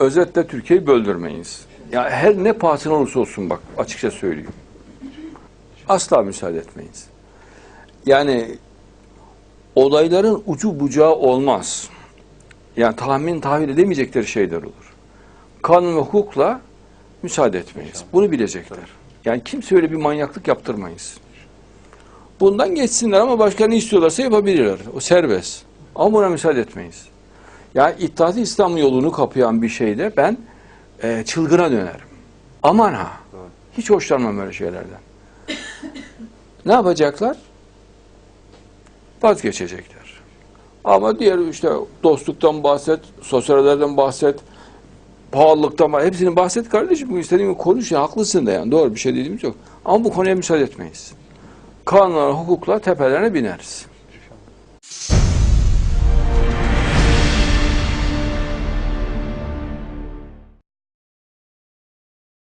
Özetle Türkiye'yi böldürmeyiz. Ya her ne pahasına olursa olsun bak açıkça söyleyeyim. Asla müsaade etmeyiz. Yani olayların ucu bucağı olmaz. Yani tahmin tahvil edemeyecekleri şeyler olur. Kanun ve hukukla müsaade etmeyiz. Bunu bilecekler. Yani kimse öyle bir manyaklık yaptırmayız. Bundan geçsinler ama başka ne istiyorlarsa yapabilirler. O serbest. Ama buna müsaade etmeyiz. Yani İttihat-ı İslam yolunu kapayan bir şeyde ben e, çılgına dönerim. Aman ha. Hiç hoşlanmam öyle şeylerden. ne yapacaklar? Vazgeçecekler. Ama diğer işte dostluktan bahset, sosyallerden bahset, pahalılıktan bahset. Hepsini bahset kardeşim. İstediğin gibi konuş ya. Haklısın da yani. Doğru bir şey dediğimiz yok. Ama bu konuya müsaade etmeyiz. Kanunlara, hukukla tepelerine bineriz.